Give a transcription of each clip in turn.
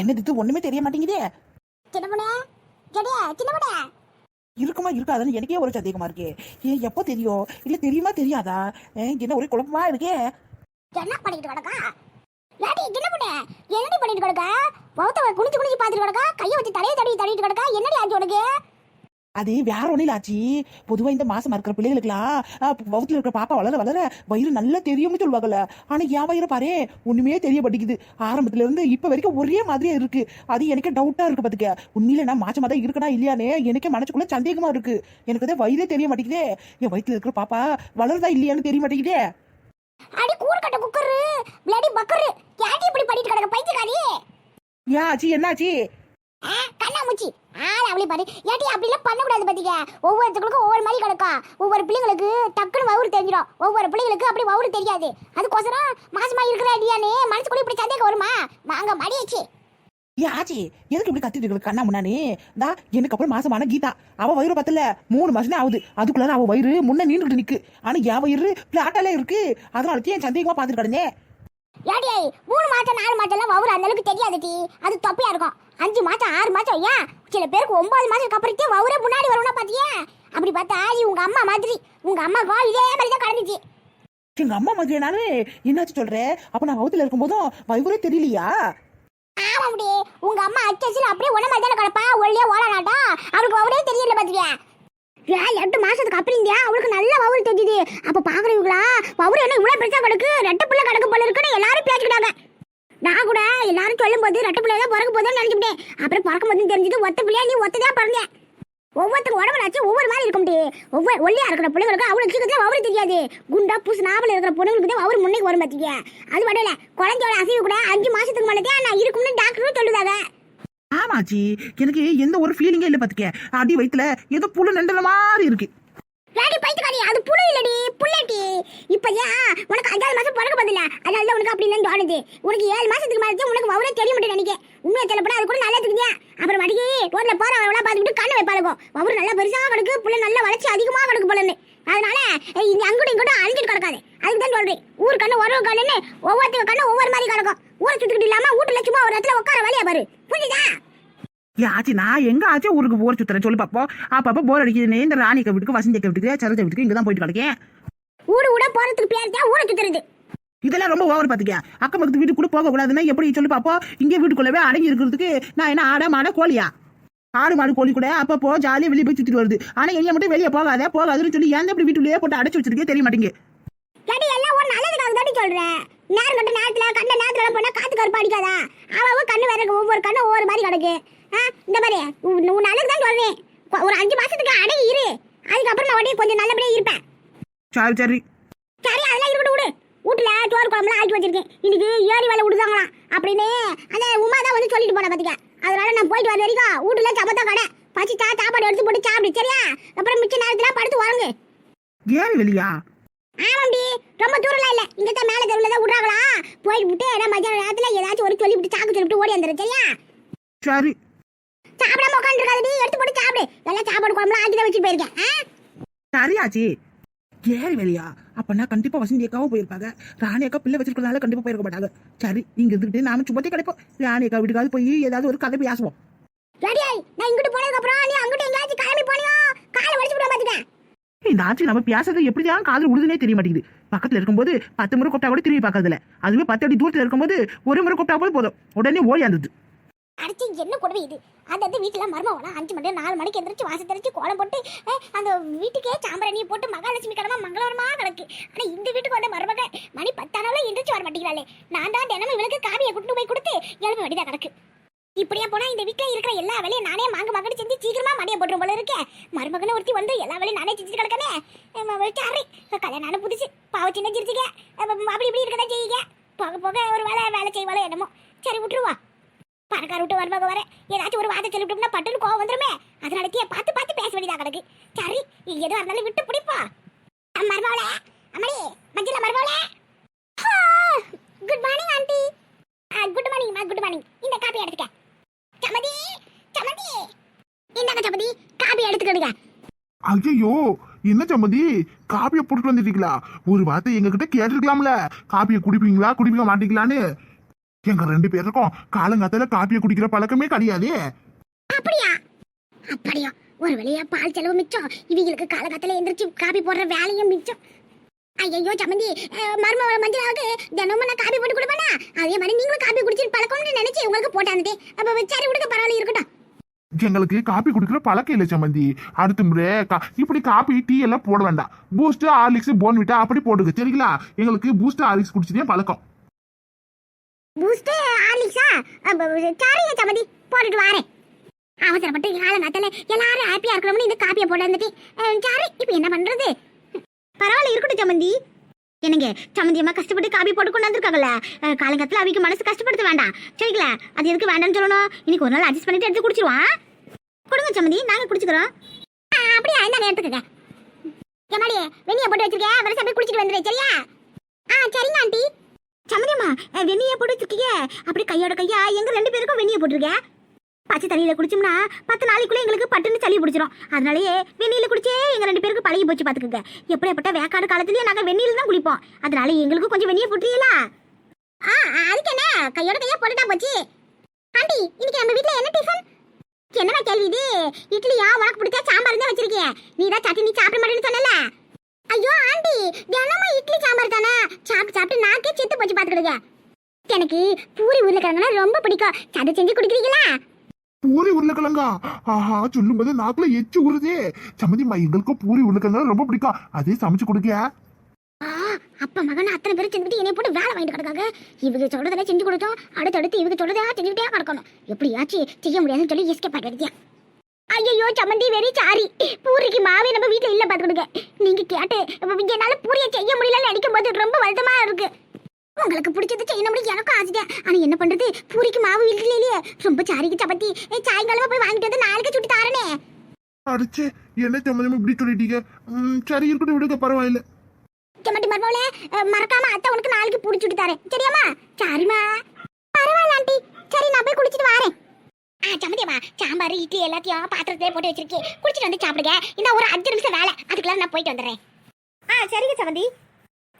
என்னது இது ஒண்ணுமே தெரிய மாட்டேங்குதே. இருக்குமா இருக்காதுன்னு எனக்கே ஒரு சந்தேகமா இருக்கு. ஏன் எப்போ தெரியும்? இல்ல தெரியுமா தெரியாதா? என்ன ஒரே குழப்பமா இருக்கே? என்ன பண்ணிட்டு கிடக்கா? ஏடி சின்ன பொண்ணே என்னடி பண்ணிட்டு கிடக்கா? பௌத்த குனிஞ்சு குனிஞ்சு பார்த்துட்டு கிடக்கா? கையை வச்சு தலையை தடவி தடவிட்டு கிடக்கா? என்னடி ஆச்சு உனக்கு? அது வேற ஒண்ணும் இல்ல ஆச்சி. பொதுவா இந்த மாசமா இருக்கிற பிள்ளைகளுக்குலாம் வகுத்துல இருக்கிற பாப்பா வளர வளர வயிறு நல்லா தெரியும்னு சொல்லுவாங்கல்ல. ஆனா என் வயிறு பாரு தெரிய மாட்டேங்குது. ஆரம்பத்துல இருந்து இப்ப வரைக்கும் ஒரே மாதிரியா இருக்கு. அது எனக்கு டவுட்டா இருக்கு பாத்துக்க. உண்மையில நான் மாசமா தான் இருக்கனா இல்லையானே எனக்கே மனசுக்குள்ள சந்தேகமா இருக்கு. எனக்கு தான் வயிறே தெரிய மாட்டேங்குதே. என் வயித்துல இருக்கிற பாப்பா வளருதா இல்லையான்னு தெரிய மாட்டேங்குதே. அடி கூறுகட்ட குக்கரு பிளடி பக்கரு. ஏடி இப்படி பண்ணிட்டு கிடக்க? பைத்தியக்காரி ஏன் ஆச்சி என்னாச்சு கண்ணாமூச்சி. ஆள் அப்படி பாரு. ஏடி அப்படிலாம் பண்ணக்கூடாது பாத்தீங்க. ஒவ்வொருத்தங்களுக்கும் ஒவ்வொரு மாதிரி கிடக்கும் ஒவ்வொரு பிள்ளைங்களுக்கு டக்குன்னு வவுறு தெரிஞ்சிடும். ஒவ்வொரு பிள்ளைங்களுக்கு அப்படி வவுறு தெரியாது. அதுக்கோசரம் மாசமா இருக்கிற அடியானே மனசுக்குள்ள இப்படி சந்தேகம் வருமா? நாங்க மடியாச்சு. ஏ ஆச்சி எதுக்கு இப்படி கத்திட்டு இருக்கு கண்ணா முன்னாடி? தா எனக்கு அப்புறம் மாசமான கீதா. அவ வயிறு பத்தல. மூணு மாசம் ஆகுது. அதுக்குள்ள அவ வயிறு முன்ன நின்றுட்டு நிக்கு. ஆனா என் வயிறு பிளாட்டால இருக்கு. அதனால என் சந்தேகமா பாத்துட்டு கிடந்தேன்? ஏடி மூணு மாசம் நாலு மாசம்லாம் வவுறு அந்த அளவுக்கு தெரியாது டி அது தப்பியா இருக்கும். அஞ்சு மாசம் ஆறு மாசம் ஏன் சில பேருக்கு ஒன்பது மாசத்துக்கு அப்புறத்தே வவுரே முன்னாடி வரும்னா பாத்தியா? அப்படி பார்த்தா நீ உங்க அம்மா மாதிரி உங்க அம்மாக்கும் இதே மாதிரி தான் கடந்துச்சு. எங்க அம்மா மாதிரி நானு? என்னாச்சு சொல்றேன் அப்ப நான் வகுத்துல இருக்கும்போதும் வயிறே தெரியலையா? ஆமா உங்க அம்மா அச்சசில் அப்படியே ஒன்ன மாதிரி தானே கிடப்பா? ஒல்லியா ஓடானாட்டா அவளுக்கு அவரே தெரியல பாத்துக்கியா எட்டு மாசத்துக்கு அப்புறம் இந்தியா அவளுக்கு நல்ல வவுறு தெரியுது. அப்ப பாக்குறீங்களா? வவுறு என்ன இவ்வளவு பெருசா கிடக்கு? ரெட்டை பிள்ளை கிடக்கு போல இருக்குன்னு எல்லாரும் பேசிக்கிட்டாங்க. நான் கூட எல்லாரும் சொல்லும் போது ரெட்டை பிள்ளை தான் பிறக்க போதுன்னு நினைச்சுட்டேன் அப்புறம் பிறக்கும் போது தெரிஞ்சது ஒத்த பிள்ளையா நீ ஒத்ததான் பிறந்தேன். ஒவ்வொருத்தங்க உடம்புலாச்சும் ஒவ்வொரு மாதிரி இருக்க முடியும் ஒவ்வொரு ஒல்லியா இருக்கிற பிள்ளைங்களுக்கு அவ்வளவு சீக்கிரத்துல அவரு தெரியாது. குண்டா பூசு நாவல இருக்கிற பொண்ணுங்களுக்கு தான் அவரு முன்னைக்கு வரும் பாத்தீங்க அது மட்டும் இல்ல குழந்தையோட அசைவு கூட அஞ்சு மாசத்துக்கு முன்னாடி நான் இருக்கும்னு டாக்டரும் சொல்லுதாங்க. ஆமாச்சி. எனக்கு எந்த ஒரு ஃபீலிங்கே இல்ல பாத்துக்க. அடி வயித்துல ஏதோ புழு நண்டல மாதிரி இருக்கு. ராடி பைத்தியக்காரி அது புழு இல்லடி புள்ளட்டி. இப்போ ஏன் உனக்கு அஞ்சாவது மாசம் பிறகு பதில அதனால தான் உனக்கு அப்படி இல்லைன்னு தோணுது. உனக்கு ஏழு மாசத்துக்கு மேலே உனக்கு அவரே தெரிய மாட்டேன் நினைக்க. உண்மையை சொல்லப்பட அது கூட நல்லா தெரியுங்க அப்புறம் மடிக்கி ரோட்ல போற அவளா பார்த்துக்கிட்டு கண்ணு வைப்பாளுக்கும் அவரு நல்லா பெருசாக கிடக்கு புள்ள நல்ல வளர்ச்சி அதிகமாக கிடக்கு போலன்னு. அதனால ஏய், இங்க அங்குடையும் இங்கிட்டும் அழிஞ்சிட்டு கிடக்காது. அதுக்கு தான் சொல்றேன். ஊர் கண்ணு ஒரு கண்ணுன்னு ஒவ்வொருத்தங்க கண்ணு ஒவ்வொரு மாதிரி கிடக்கும். ஊரை சுத்திக்கிட்டு இல்லாம வீட்டுல சும்மா ஒரு இடத்துல உட்கார வழியா பாரு. புரியுதா? ஏன் ஆச்சி நான் எங்க ஆச்சு ஊருக்கு போர் சுத்துறேன்? சொல்லி பாப்போம். அப்பப்ப போர் அடிக்குதுன்னு இந்த ராணிக்க வீட்டுக்கு வசந்திக்க வீட்டுக்கு சரோஜா வீட்டுக்கு இங்க தான் போயிட்டு கிடக்கேன். ஊடு ஊட போறதுக்கு பேர் தான் ஊரை சுத்துறது. இதெல்லாம் ரொம்ப ஓவர் பாத்துக்க. அக்கம் பக்கத்து வீட்டுக்கு கூட போக கூடாதுன்னா எப்படி சொல்லி பாப்போம். இங்கே வீட்டுக்குள்ளவே அடங்கி இருக்கிறதுக்கு நான் என்ன ஆட மாட கோழியா? ஆடு மாடு கோழி கூட அப்பப்போ ஜாலியா வெளியே போய் சுத்திட்டு வருது. ஆனா எங்க மட்டும் வெளியே போகாத போகாதுன்னு சொல்லி ஏன் இப்படி வீட்டுக்குள்ளேயே போட்டு அடைச்சு வச்சிருக்கே தெரிய மாட்டேங்குது. சொல்றேன் நேரம் கட்ட நேரத்துல கண்ட நேரத்துல போனா காத்து கருப்பு அடிக்காதா? அவ கண்ணு வேற. ஒவ்வொரு கண்ணு ஒவ்வொரு மாதிரி கிடக்கு. ஆ, இந்த மாதிரி. உன் நல்லதுக்கு தான் சொல்றேன். ஒரு அஞ்சு மாசத்துக்கு அடங்கி இரு. அதுக்கப்புறம் நான் உடனே கொஞ்சம் நல்லபடியா இருப்பேன். சரி சரி. சரி அதெல்லாம் இருக்கட்டும் விடு. வீட்டுல சோறு குழம்புலாம் ஆக்கி வச்சிருக்கேன். இன்னைக்கு ஏரி வேலை விடுதாங்களாம். அப்படின்னு அந்த உமா தான் வந்து சொல்லிட்டு போன பாத்துக்க அதனால நான் போயிட்டு வர வரைக்கும் வீட்டுல சமத்தா கடை பச்சிட்டா சாப்பாடு எடுத்து போட்டு சாப்பிடு சரியா? அப்புறம் மிச்ச நேரத்துல படுத்து உறங்கு. ஏன் வெளியா? ஆமாண்டி ரொம்ப தூரம்லாம் இல்ல. இங்க தான் மேல தெருவுல தான் விடுறாங்களா? போயிட்டு விட்டு நான் மத்தியான நேரத்துல ஏதாச்சும் ஒரு சொல்லிவிட்டு சாக்கு சொல்லிவிட்டு ஓடி வந்துரு சரியா? சரி. சாப்பிடாம உட்காந்துருக்காதடி எடுத்து போட்டு சாப்பிடு. எல்லாம் சாப்பாடு குழம்புலாம் ஆக்கி தான் வச்சுட்டு போயிருக்கேன்? சரியாச்சி ஏறி வெளியா. அப்பனா கண்டிப்பா வசந்தி அக்காவும் போயிருப்பாங்க. ராணி அக்கா பிள்ளை வச்சிருக்கனால கண்டிப்பா போயிருக்க மாட்டாங்க. சரி இங்க இருந்துகிட்டு நாம சும்மாத்தே கிடைப்போம். ராணி அக்கா வீட்டுக்காவது போய் ஏதாவது ஒரு கதை பேசுவோம் ரெடி ஆயி நான் இங்கிட்டு போனதுக்கு அப்புறம் நீ அங்கிட்டு எங்கேயாச்சும் கிளம்பி போனியோ காலை வலிச்சு விட பாத்துக்க நாச்சு நம்ம பேசுறது எப்படிதான் காதல் உழுதுனே தெரிய மாட்டேங்குது. பக்கத்துல இருக்கும்போது பத்து முறை கூப்பிட்டா கூட திரும்பி பார்க்கறதில்ல. அதுவே பத்து அடி தூரத்துல இருக்கும்போது ஒரு முறை கூப்பிட்டா போது போதும். உடனே ஓடி அந்தது அடிச்சு என்ன கொடுமை இது? அந்த அந்த வீட்டுல மர்மம் அஞ்சு மணி நாலு மணிக்கு எந்திரிச்சு வாசல் தெரிச்சு கோலம் போட்டு அந்த வீட்டுக்கே சாம்பரணியை போட்டு மகாலட்சுமி கடமா மங்களவரமா கிடக்கு. ஆனா இந்த வீட்டுக்கு வந்த மருமக மணி பத்தானாலும் எந்திரிச்சு வர மாட்டேங்கிறாளே. நான் தான் தினமும் இவளுக்கு காவியை கொண்டு போய் கொடுத்து எழுப்ப வேண்டியதா கிடக்கு. இப்படியா போனா இந்த வீட்ல இருக்கிற எல்லா வேலையும் நானே மாங்க மகடி செஞ்சு சீக்கிரமா மடிய போட்டுரும் போல இருக்கே. மருமகனை ஒருத்தி வந்து எல்லா வேலையும் நானே செஞ்சு கிடக்கனே. சாரி கல்யாணம் புதுசு. பாவ சின்ன சிரிச்சுக்க. அப்படி இப்படி இருக்கதான் செய்யுங்க. போக போக ஒரு வேலை வேலை செய்வாளோ என்னமோ. சரி விட்டுருவா. பணக்கார விட்டு வருவாங்க வர ஏதாச்சும் ஒரு வார்த்தை சொல்லிவிட்டோம்னா பட்டுன்னு கோவம் வந்துருமே. அதனால பார்த்து பார்த்து பேச வேண்டியதா கிடக்கு. சரி நீ இருந்தாலும் விட்டு பிடிப்பா. மருமவளே அம்மடி மஞ்சள் மருமவளே good morning aunty good morning மா குட் மார்னிங் ஐயோ என்ன சம்மதி காப்பியை போட்டுட்டு வந்துட்டீங்களா? ஒரு வார்த்தை எங்ககிட்ட கேட்டிருக்கலாம்ல. காப்பியை குடிப்பீங்களா குடிப்பீங்க மாட்டீங்களான்னு? எங்க ரெண்டு பேருக்கும் காலங்காத்தால காப்பியை குடிக்கிற பழக்கமே கிடையாது. அப்படியா? அப்படியா? ஒரு வழியா பால் செலவு மிச்சம். இவங்களுக்கு காலகட்டத்துல எந்திரிச்சு காப்பி போடுற வேலையும் மிச்சம். ஐயோ சம்மந்தி அஹ், மருமவ மஞ்சளாவுக்கு தினமும் நான் காப்பி போட்டு கொடுப்பேனா? அதே மாதிரி நீங்களும் காப்பி குடிச்சிட்டு பழக்கம்னு நினைச்சு உங்களுக்கு போட்டாந்தே அப்ப சரி விடுங்க பரவாயில்ல இருக்கட்டும். எங்களுக்கு. காப்பி குடிக்கிற பழக்கம் இல்லை சம்மந்தி. அடுத்த முறை கா- இப்படி காப்பி டீ எல்லாம் போட வேண்டாம். பூஸ்ட் ஹார்லிக்ஸ் போன்விட்டா அப்படி போடுங்க. சரிங்களா? எங்களுக்கு பூஸ்ட் ஹார்லிக்ஸ் குடிச்சதே பழக்கம். பூஸ்ட் ஹார்லிக்ஸா சாரிங்க சம்மந்தி. போட்டுட்டு வரேன். அவசரப்பட்டு காலங்காத்தால எல்லாரும் ஹாப்பியா இருக்கணும்னு இந்த காப்பியை போட வந்துட்டு சாரி இப்போ என்ன பண்றது? பரவாயில்ல இருக்கட்டும் சம்மந்தி. என்னங்க சம்மந்தி கஷ்டப்பட்டு காபி போட்டு கொண்டு வந்திருக்காங்கல்ல? காலங்கத்தில் அவைக்கு மனசு கஷ்டப்படுத்த வேண்டாம். சரிங்களா? அது எதுக்கு வேண்டாம்னு சொல்லணும்? இன்னைக்கு ஒரு நாள் அட்ஜஸ்ட் பண்ணிட்டு எடுத்து குடிச்சிருவான் கொடுங்க சம்மந்தி நாங்க குடிச்சுக்கிறோம். ஆ, அப்படியா? இந்தாங்க எடுத்துக்கங்க. எம்மாடி வெண்ணியை போட்டு வச்சிருக்கேன் வரசா போய் குடிச்சிட்டு வந்துடு சரியா? ஆ சரிங்க ஆண்டி. சம்மதியம்மா வெண்ணியை போட்டு வச்சிருக்கீங்க. அப்படி கையோட கையா எங்க ரெண்டு பேருக்கும் வெண்ணியை போட்டிருக்கேன் பச்சை தண்ணியில் குடிச்சோம்னா பத்து நாளைக்குள்ளே எங்களுக்கு பட்டுன்னு சளி பிடிச்சிரும். அதனாலேயே வெந்நீரில் குடிச்சே எங்கள் ரெண்டு பேருக்கு பழகி போச்சு பாத்துக்கோங்க. எப்படியாப்பட்ட வேக்காடு காலத்துலேயே நாங்கள் வெந்நீரில் தான் குளிப்போம். அதனால எங்களுக்கு கொஞ்சம் வெந்நிய போட்டுறீங்களா ஆ அதுக்கு என்ன? கையோட கையா போட்டுட்டா போச்சு. ஆண்டி இன்னைக்கு நம்ம வீட்டில் என்ன டிஃபன் என்னடா கேள்வி இது? இட்லியா? உனக்கு பிடிச்ச சாம்பார் தான் வச்சிருக்கீங்க நீ தான் சட்னி சாப்பிட மாட்டேன்னு சொன்னல? ஐயோ ஆண்டி தினமும் இட்லி சாம்பார் தானே? சாப்பிட்டு சாப்பிட்டு நாக்கே செத்து போச்சு பாத்துக்கிடுங்க. எனக்கு பூரி உருளைக்கிழங்குனா ரொம்ப பிடிக்கும். சதை செஞ்சு குடிக்கிறீங்களா? பூரி உருளைக்கிழங்கா? ஆஹா சொல்லும் போது நாக்குல எச்சு உருதே. சம்மந்திம்மா எங்களுக்கும் பூரி உருளைக்கிழங்குனா ரொம்ப பிடிக்கும். அதே சமைச்சு கொடுக்க அப்பா மகன் அத்தனை பேரும் செஞ்சுட்டு என்னை போட்டு வேலை வாங்கிட்டு கிடக்காங்க. இவங்க சொல்றதெல்லாம் செஞ்சு கொடுத்தோம். அடுத்தடுத்து இவங்க சொல்றதா செஞ்சுக்கிட்டே கிடக்கணும். எப்படியாச்சு செய்ய முடியாதுன்னு சொல்லி எஸ்கேப் ஆகிடுதியா ஐயோ சம்மந்தி வெரி சாரி பூரிக்கு மாவே நம்ம வீட்ல இல்ல பாத்துக்கிடுங்க. நீங்க கேட்டு இப்ப என்னால பூரியை செய்ய முடியலன்னு நினைக்கும் போது ரொம்ப வருத்தமா இருக்கு. உங்களுக்கு பிடிச்சது செய்யணும் எனக்கும் ஆசையா ஆனா என்ன பண்றது? பூரிக்கு மாவு வீட்டுல இல்லையே. ரொம்ப சாரிக்கு சப்பாத்தி. ஏய், சாயங்காலமா போய் வாங்கிட்டு வந்து நாளைக்கு சுட்டு தாரனே. அடிச்சே என்ன சம்மந்தம் இப்படி சொல்லிட்டீங்க? சரி இருக்கட்டும் விடுங்க பரவாயில்ல. சம்மட்டி மர்மோலே மறக்காம அத்தை உனக்கு நாளைக்கு புடிச்சுட்டு தரேன். சரியாமா சரிமா பரவாயில்ல ஆண்டி. சரி நான் போய் குளிச்சுட்டு வரேன். ஆ சம்மந்தியம்மா சாம்பார் இட்லி எல்லாத்தையும் பாத்திரத்திலே போட்டு வச்சிருக்கேன். குளிச்சுட்டு வந்து சாப்பிடுங்க. இன்னும் ஒரு அஞ்சு நிமிஷம் வேலை. அதுக்குள்ள நான் போயிட்டு வந்துடுறேன். ஆ சரிங்க சம்மந்தி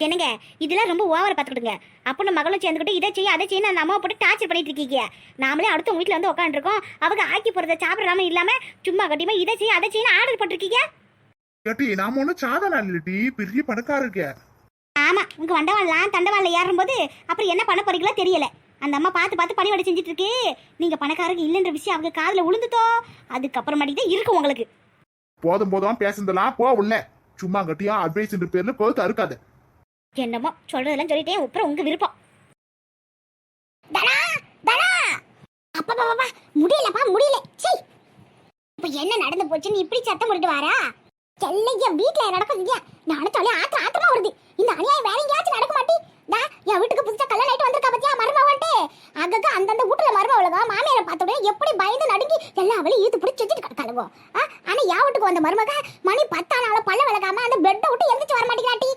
என்னங்க இதெல்லாம் ரொம்ப ஓவரை பார்த்துக்கிடுங்க அப்போ நம்ம மகளும் சேர்ந்துக்கிட்டு இதை செய்ய அதை செய்ய அந்த அம்மா போட்டு டார்ச்சர் பண்ணிட்டு இருக்கீங்க. நாமளே அடுத்த வீட்டில் வந்து உட்காந்துருக்கோம் அவங்க ஆக்கி போகிறத சாப்பிட்றாம இல்லாமல் சும்மா கட்டியமா இதை செய்ய அதை செய்ய ஆர்டர் போட்டிருக்கீங்க. கேட்டி நாம ஒன்றும் சாதனை இல்லட்டி பெரிய பணக்கார இருக்க ஆமா உங்க வண்டவான்லாம் தண்டவான்ல ஏறும்போது அப்புறம் என்ன பண்ண போறீங்களோ தெரியல. அந்த அம்மா பார்த்து பார்த்து பணிவாடை செஞ்சுட்டு இருக்கு. நீங்க பணக்காரங்க இல்லைன்ற விஷயம் அவங்க காதுல விழுந்துட்டோ? அதுக்கப்புறமாட்டி தான் இருக்கும் உங்களுக்கு. போதும் போதும் பேசுனதெல்லாம் போ உள்ள. சும்மா கட்டியா அட்வைஸ் பேர்ல கோத்து அறுக்காத. என்னமோ சொல்றதெல்லாம் சொல்லிட்டேன் அப்புறம் உங்க விருப்பம். தனா தனா அப்பா முடியலப்பா முடியல. சீ இப்ப என்ன நடந்து போச்சுன்னு இப்படி சத்தம் போட்டுட்டு வாரா? செல்லையா? வீட்ல நடக்கும் இல்லையா நானும் சொல்லி ஆத்திர ஆத்திரமா வருது. இந்த அநியாயம் வேற எங்கேயாச்சும் நடக்க மாட்டி. டா என் வீட்டுக்கு புதுசா கல்யாணம் ஆயிட்டு வந்திருக்கா பத்தியா? மருமவன்ட்டு. அங்கங்க அந்தந்த வீட்டுல மருமவளுங்க மாமியாரை பார்த்த உடனே எப்படி பயந்து நடுங்கி எல்லா அவளையும் ஈத்து பிடிச்சி வச்சுட்டு கிடக்காளுவோ? ஆ, ஆனா என் வீட்டுக்கு வந்த மருமக மணி பத்தானால பல்ல விளக்காம அந்த பெட்டை விட்டு எந்திரிச்சு வர மாட்டேங்கிறாட்டி.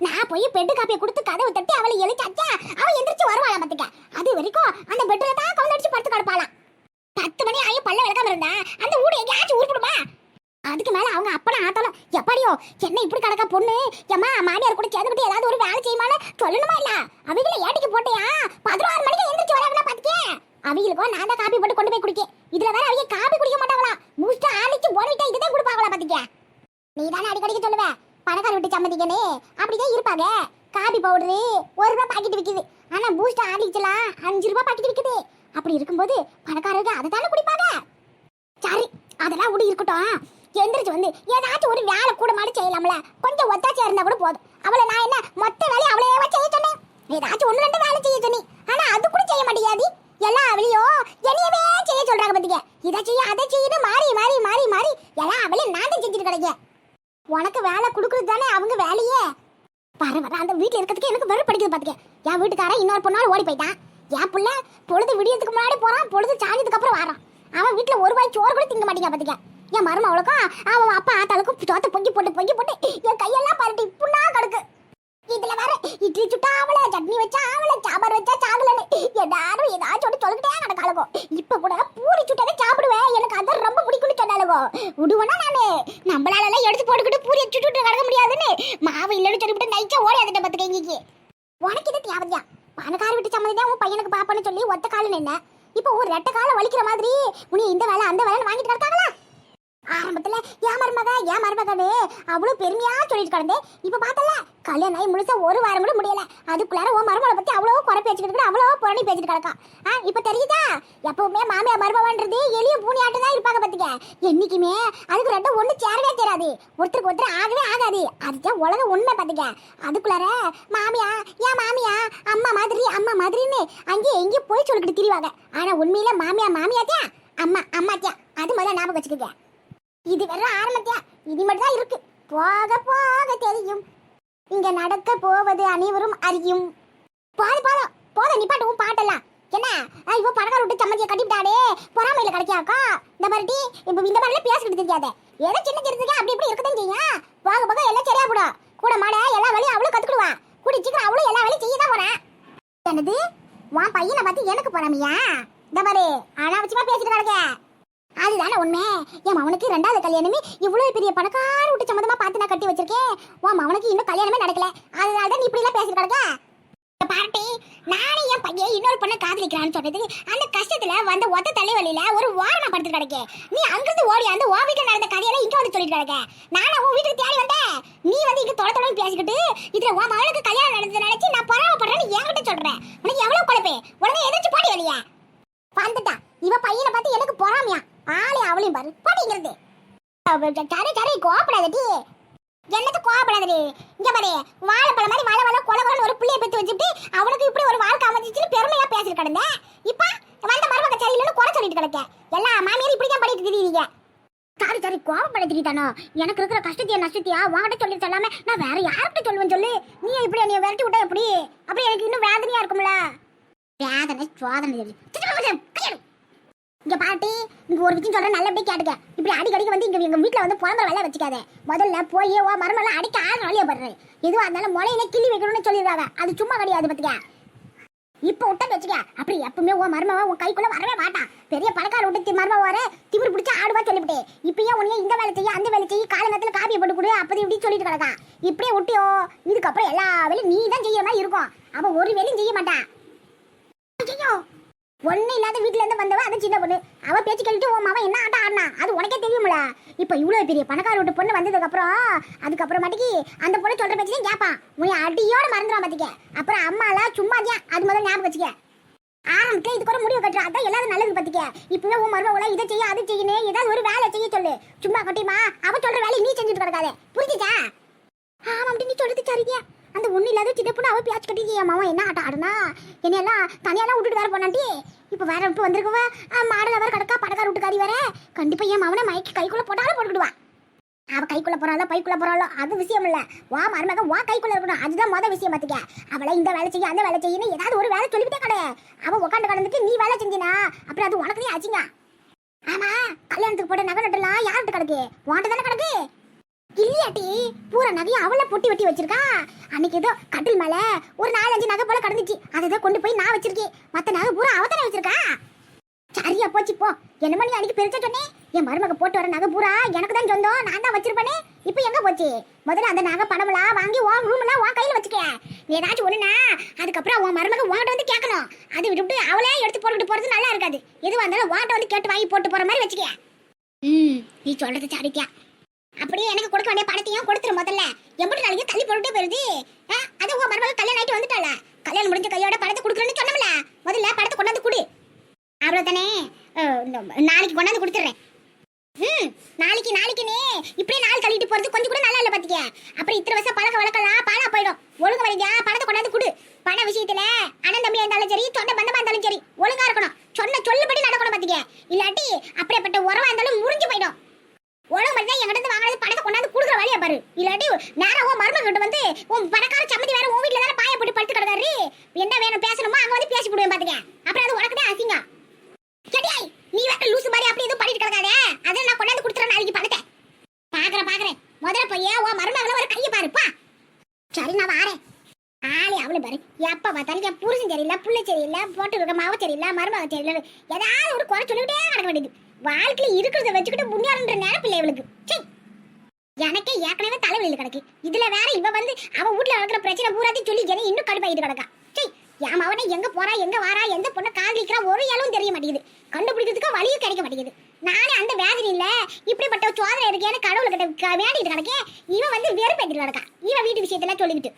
நான் போய் பெட்டு காப்பியை கொடுத்து கதவு தட்டி அவளை எழுச்சாச்சா? அவ எந்திரிச்சு வருவாளா பாத்துக்க? அது வரைக்கும் அந்த பெட்ல தான் கவுந்தடிச்சு படுத்து கிடப்பாளாம். பத்து மணி ஆகி பல்ல விளக்காம இருந்தா அந்த வீடு எங்கேயாச்சும் உருப்பிடுமா அதுக்கு மேல அவங்க அப்பன ஆத்தலும் எப்படியோ என்ன இப்படி கிடக்க பொண்ணு? எம்மா மாமியார் கூட சேர்ந்துக்கிட்டு ஏதாவது ஒரு வேலை செய்யுமான்னு சொல்லணுமா இல்ல? அவங்கள ஏட்டிக்கு போட்டியா? பதினோரு மணிக்கு எந்திரிச்சு வராங்களா பாத்துக்கே அவங்களுக்கும் நான் தான் காப்பி போட்டு கொண்டு போய் குடிக்க இதுல வேற அவங்க காப்பி குடிக்க மாட்டாங்களா? பூஸ்ட் ஆலிச்சு போன்விட்டா இதுதான் கொடுப்பாங்களா பாத்துக்க நீ தானே அடிக்கடிக்கு சொல்லுவேன் பணக்கார விட்டு சம்மதிக்கனே அப்படிதான் இருப்பாங்க. காபி பவுடரு ஒரு ரூபா பாக்கெட் விற்கிது ஆனா பூஸ்ட் ஆலிச்சலாம் அஞ்சு ரூபாய் பாக்கெட் விக்குது. அப்படி இருக்கும்போது பணக்காரர்கள் அதை தானே குடிப்பாங்க? சரி அதெல்லாம் விடு இருக்கட்டும். எந்திரிச்சு வந்து ஏதாச்சும் ஒரு வேலை கூட மாதிரி செய்யலாம்ல. கொஞ்சம் ஒத்தாச்சியா இருந்தா கூட போதும். அவளை நான் என்ன மொத்த வேலையை அவளையேவா செய்ய சொன்னேன். ஏதாச்சும் ஒண்ணு ரெண்டு வேலை செய்ய சொன்னி ஆனா அது கூட செய்ய மாட்டேங்காது எல்லா அவளையும் என்னையவே செய்ய சொல்றாங்க பாத்தீங்க இதை செய்ய அதை செய்யுது மாறி மாறி மாறி மாறி எல்லாம் அவளையும் நான் தான் செஞ்சுட்டு கிடைக்க உனக்கு வேலை கொடுக்குறது தானே அவங்க வேலையே. வர வர அந்த வீட்டில் இருக்கிறதுக்கு எனக்கு வெறுப்பு படிக்குது பாத்துக்க. என் வீட்டுக்காரன் இன்னொரு பொண்ணால ஓடி போயிட்டான். என் புள்ள பொழுது விடியறதுக்கு முன்னாடி போறான் பொழுது சாஞ்சதுக்கு அப்புறம் வரான். அவன் வீட்டில் ஒரு வாய் சோறு கூட திங்க மாட்டேங்க பாத்துக்க. என் மரும அவளுக்கும் அவன் அப்பா ஆத்தாளுக்கும் சோத்த பொங்கி போட்டு பொங்கி போட்டு என் கையெல்லாம் பரட்டி புண்ணா கிடக்கு. இதுல வேற இட்லி சுட்டா ஆவல சட்னி வச்சா ஆவல சாம்பார் வச்சா சாகலன்னு எல்லாரும் ஏதாச்சும் ஒன்று சொல்லிக்கிட்டே நடக்காளுகோ. இப்ப கூட பூரி சுட்டதை சாப்பிடுவேன் எனக்கு அதான் ரொம்ப பிடிக்கும்னு சொன்னாலுகோ விடுவேனா நானு? நம்மளால எல்லாம் எடுத்து போட்டுக்கிட்டு பூரி சுட்டு கிடக்க முடியாதுன்னு மாவு இல்லைன்னு சொல்லிவிட்டு நைச்சா ஓடி அதுட்ட பத்துக்க எங்கேக்கு உனக்கு இது தேவையா பணக்கார வீட்டு சம்மதி தான் உன் பையனுக்கு பாப்பான்னு சொல்லி ஒத்த கால என்ன இப்போ ஒரு ரெட்ட காலம் வலிக்கிற மாதிரி உனி இந்த வேலை அந்த வேலை வாங்கிட்டு கிடக்காங்களா ஆரம்பத்துல ஏன் மருமக ஏன் மருமகவே அவ்வளவு பெருமையா சொல்லிட்டு கிடந்தேன் இப்ப பார்த்தல கல்யாணம் ஆகி முழுசா ஒரு வாரம் கூட முடியல. அதுக்குள்ளார உன் மருமகளை பத்தி அவ்வளவு குறை பேச்சுக்கிட்டு அவ்வளவு புரணி பேசிட்டு கிடக்கா. ஆ இப்ப தெரியுதா? எப்பவுமே மாமியார் மருமகன்றது எளிய பூனியாட்டம் தான் இருப்பாங்க பாத்துக்க. என்னைக்குமே அதுக்கு ரெண்டும் ஒண்ணு சேரவே சேராது. ஒருத்தருக்கு ஒருத்தர் ஆகவே ஆகாது. அதுதான் உலக உண்மை பாத்துக்க. அதுக்குள்ளார மாமியா ஏன் மாமியா அம்மா மாதிரி அம்மா மாதிரின்னு அங்கேயும் எங்கேயும் போய் சொல்லிக்கிட்டு திரிவாங்க. ஆனா உண்மையில மாமியா மாமியாத்தியா? அம்மா அம்மாத்தியா? அது முதல்ல ஞாபகம் வச்சுக்கோங்க. இது வெறும் ஆரம்பத்தியா? இது மட்டும் தான் இருக்கு. போக போக தெரியும். இங்க நடக்க போவது அனைவரும் அறியும். போது போதும் போதும் நிப்பாட்டுவும் பாட்டெல்லாம். என்ன? ஆ, இவ பணக்கார விட்டு சம்மதியை கட்டிவிட்டாடே பொறாமையில கிடைக்காக்கா இந்த மாதிரி இப்போ இந்த மாதிரிலாம் பேசிக்கிட்டு தெரியாத. ஏதோ சின்ன சின்னதுக்கு அப்படி இப்படி இருக்கதான் செய்யும்? போக போக எல்லாம் சரியா போடும். கூட மாட எல்லா வேலையும் அவளும் கத்துக்கிடுவா. கூடி சீக்கிரம் அவளும் எல்லா வேலையும் செய்ய தான் போறேன் என்னது? உன் பையனை பார்த்து எனக்கு பொறாமையா? இந்த மாதிரி அனாவசியமா பேசிட்டு கிடக்க. அதுதானே உண்மை. என் மவனுக்கு ரெண்டாவது கல்யாணமே இவ்வளவு பெரிய பணக்கார விட்டு சம்மந்தமா பார்த்து நான் கட்டி வச்சிருக்கேன். உன் மவனுக்கு இன்னும் கல்யாணமே நடக்கல. அதனால தான் நீ இப்படி எல்லாம் கிடக்க? பாட்டி நானே என் பையன் இன்னொரு பொண்ணை காதலிக்கிறான்னு சொன்னது அந்த கஷ்டத்துல வந்த ஒத்த தலைவலியில ஒரு வாரமா படுத்து கிடக்க. நீ அங்கிருந்து ஓடி அந்த உன் வீட்டுல நடந்த கதையெல்லாம் இங்க வந்து சொல்லிட்டு கிடக்க. நானே உன் வீட்டுக்கு தேடி வந்தேன். நீ வந்து இங்க தொலை தொலை பேசிக்கிட்டு இதுல உன் மகனுக்கு கல்யாணம் நடந்தது நினைச்சு நான் பொறாமப்படுறேன்னு என்கிட்ட சொல்றேன். உனக்கு எவ்வளவு குழப்பே? உடனே எதிர்த்து போட்டி வெளியே வந்துட்டான் இவ பையனை பார்த்து எனக்கு பொறாமையா? ஆளே அவளையும் பாரு. போட்டிங்கிறது சரி சரி கோபப்படாதடி என்னது கோபப்படாதடி இங்க பாரு வாழைப்பழம் மாதிரி மழை மழை கொலை கொலன்னு ஒரு பிள்ளைய பெத்து வச்சுட்டு அவனுக்கு இப்படி ஒரு வாழ்க்கை அமைஞ்சிச்சுன்னு பெருமையா பேசிட்டு கிடந்தேன் இப்ப வந்த மருமக சரியில்லைன்னு குறை சொல்லிட்டு கிடக்க. எல்லா மாமியாரும் இப்படி தான் படிக்கிறீங்க திரியுறீங்க சாரி சாரி கோபப்படுத்திட்டானோ எனக்கு இருக்கிற கஷ்டத்தையா நஷ்டத்தையா வாங்கிட்ட சொல்லி சொல்லாம நான் வேற யார்கிட்ட சொல்லுவேன் சொல்லு. நீ இப்படி என்னைய விரட்டி விட்டா எப்படி? அப்படி எனக்கு இன்னும் வேதனையா இருக்கும்ல. வேதனை சோதனை. இங்க பாட்டி இங்க ஒரு விஷயம் சொல்றேன் நல்லபடி கேட்டுக்க. இப்படி அடிக்கடிக்கு வந்து இங்க எங்க வீட்டுல வந்து புலம்புற வேலை வச்சுக்காத. முதல்ல போய் ஓ மருமெல்லாம் அடிக்க ஆள் வழியா படுறேன் எதுவா இருந்தாலும் முளையில கிள்ளி வைக்கணும்னு சொல்லிடுறாங்க அது சும்மா கிடையாது பத்தியா இப்ப விட்டா வச்சுக்க. அப்படி எப்பவுமே உன் மருமவ உன் கைக்குள்ள வரவே மாட்டான். பெரிய பணக்கார விட்டு மருமவ வர திமிர் பிடிச்ச ஆடுவா சொல்லிவிட்டேன் இப்பயே உன்னைய இந்த வேலை செய்ய அந்த வேலை செய்ய கால நேரத்துல காப்பி போட்டு கொடு அப்படி இப்படி சொல்லிட்டு கிடக்கா. இப்படியே விட்டியோ இதுக்கப்புறம் எல்லா வேலையும் நீ தான் செய்யற மாதிரி இருக்கும். அவ ஒரு வேலையும் செய்ய மாட்டான். ஐயோ ஒண்ணு இல்லாத வீட்ல இருந்து வந்தவ அது சின்ன பொண்ணு. அவ பேச்சு கேட்டுட்டு உன் மவன் என்ன ஆட்டம் ஆடினா? அது உனக்கே தெரியும்ல. இப்ப இவ்வளவு பெரிய பணக்கார வீட்டு பொண்ணு வந்ததுக்கு அப்புறம் அதுக்கப்புறமாட்டிக்கு அந்த பொண்ணு சொல்ற பேச்சு கேட்பான். உன் அடியோட மறந்துடும் பாத்துக்க. அப்புறம் அம்மால சும்மா தான் அது முதல்ல ஞாபகம் வச்சுக்க. ஆரம்பத்துல இதுக்கு ஒரு முடிவு கட்டுற அதான் எல்லாரும் நல்லது பாத்துக்க. இப்பவே உன் மருமகளை இதை செய்ய அது செய்யணும் ஏதாவது ஒரு வேலை செய்ய சொல்லு. சும்மா கட்டிமா அவ சொல்ற வேலையை நீ செஞ்சுட்டு கிடக்காத. புரிஞ்சுச்சா? ஆமாம் நீ சொல்றது சரிங்க. அந்த ஒன்றும் இல்லாத சின்ன அவள் பியாச்சு கட்டி என் மாமா என்ன ஆட்டம் ஆடுனா? என்னையெல்லாம் தனியெல்லாம் விட்டுட்டு வேற போனாட்டி இப்போ வேற இப்போ வந்திருக்கவ மாடல வேற கிடக்கா படக்கார விட்டுக்காரி வேற. கண்டிப்பா என் மாவனை மயக்கி கைக்குள்ளே போட்டாலும் போட்டுக்கிடுவா. அவ கைக்குள்ள போறாளோ பைக்குள்ள போறாளோ அது விஷயம் இல்ல. வா மருமக வா கைக்குள்ள இருக்கணும். அதுதான் மொதல் விஷயம் பாத்துக்க. அவளை இந்த வேலை செய்ய அந்த வேலை செய்யணும் ஏதாவது ஒரு வேலை சொல்லிவிட்டே கடை. அவ உட்காந்து கடந்துட்டு நீ வேலை செஞ்சினா அப்புறம் அது உனக்கு ஆச்சுங்க ஆமா கல்யாணத்துக்கு போட்ட நகை நட்டுலாம் யார்கிட்ட கிடக்கு? உன்ட்டு தானே கிடக்கு? இல்லையாட்டி? பூரா நகையும் அவளை பொட்டி வெட்டி வச்சிருக்கா? அன்னைக்கு ஏதோ கட்டில் மேல ஒரு நாலஞ்சு நகை போல கடந்துச்சு. அதை தான் கொண்டு போய் நான் வச்சிருக்கேன். மத்த நகை பூரா அவதானே வச்சிருக்கா? சரியா போச்சு போ. என்ன பண்ணி அன்னைக்கு பெருசா சொன்னேன் என் மருமக போட்டு வர நகை பூரா எனக்கு தான் சொந்தம். நான் தான் வச்சிருப்பேனே. இப்போ எங்க போச்சு? முதல்ல அந்த நகை பணமெல்லாம் வாங்கி உன் ரூம்லாம் உன் கையில வச்சுக்க. நீ ஏதாச்சும் ஒண்ணுனா அதுக்கப்புறம் உன் மருமக உன்கிட்ட வந்து கேட்கணும். அது விட்டு அவளே எடுத்து போட்டுக்கிட்டு போறது நல்லா இருக்காது. எதுவா இருந்தாலும் உன்கிட்ட வந்து கேட்டு வாங்கி போட்டு போற மாதிரி வச்சுக்க. ம் நீ சொல்றது சரிக்கா அப்படியே எனக்கு கொடுக்க வேண்டிய பணத்தையும் கொடுத்துரு முதல்ல. எப்படி நாளைக்கு தள்ளி போட்டுட்டே போயிருது. ஆ, அது கல்யாணம் ஆயிட்டு வந்துட்டால கல்யாணம் முடிஞ்ச கையோட படத்தை கொடுக்குறேன்னு சொன்னோம்ல. முதல்ல படத்தை கொண்டாந்து கொடு. அவ்வளவுதானே? நாளைக்கு கொண்டாந்து கொடுத்துட்றேன் ம் நாளைக்கு நாளைக்குனே இப்படியே நாள் கழிட்டு போறது கொஞ்சம் கூட நல்லா இல்லை பாத்தீங்க அப்புறம் இத்தனை வருஷம் பழக்க வழக்கலாம் பாலா போயிடும். ஒழுங்கு வரைங்க படத்தை கொண்டாந்து கொடு. பண விஷயத்துல அண்ணன் தம்பியா இருந்தாலும் சரி சொந்த பந்தமாக இருந்தாலும் சரி ஒழுங்கா இருக்கணும் சொன்ன சொல்லுபடி நடக்கணும் பாத்தீங்க இல்லாட்டி அப்படியேப்பட்ட உறவா இருந்தாலும் முறிஞ்சு போயிடும் ஒழுங்கு மாதிரி தான் என்கிட்ட வாங்கினது பணத்தை கொண்டாந்து கொடுக்குற வழியா பாரு இல்லாட்டி நேரா உன் மருமக கிட்ட வந்து உன் பணக்கார சம்மதி வேற உன் வீட்டுல தானே பாய போட்டு படுத்து கிடக்காரு என்ன வேணும் பேசணுமோ அங்க வந்து பேசி போடுவேன் பாத்துக்க அப்புறம் அது உனக்கு தான் அசிங்கம் செடியாய் நீ வேற லூசு மாதிரி அப்படி எதுவும் பண்ணிட்டு கிடக்காதே அதை நான் கொண்டாந்து கொடுத்துறேன் நாளைக்கு பணத்தை பாக்குறேன் பாக்குறேன் முதல்ல போய் உன் மருமகளை ஒரு கையை பாருப்பா சரி நான் வாரேன் ஆளே அவளு பாரு எப்ப பார்த்தாலும் என் புருஷன் சரியில்லை புள்ள போட்டு இருக்க மாவு தெரியல மருமக தெரியல ஏதாவது ஒரு குறை சொல்லிக்கிட்டே நடக்க வேண்டியது. வாழ்க்கையில இருக்கிறத வச்சுக்கிட்டு முன்னேறன்ற நினைப்பில்லை இவளுக்கு. எனக்கே ஏற்கனவே தலைவலியில் கிடக்கு. இதுல வேற இவ வந்து அவ வீட்ல நடக்கிற பிரச்சனை பூராத்தையும் சொல்லி ஜன இன்னும் கடுப்பாயிட்டு கிடக்கா. சீ என் மவனே எங்க போறா எங்க வாரா எந்த பொண்ணை காதலிக்கிறா ஒரு இளவும் தெரிய மாட்டேங்குது. கண்டுபிடிக்கிறதுக்கு வழியும் கிடைக்க மாட்டேங்குது. நானே அந்த வேதனையில இப்படிப்பட்ட சோதனை இருக்கேன்னு கடவுள்கிட்ட க- வேண்டிட்டு கிடக்கேன். இவன் வந்து வெறுப்பேற்றிட்டு கிடக்கா. இவன் வீட்டு விஷயத்தெல்லாம் சொல்லிக்கிட்டு.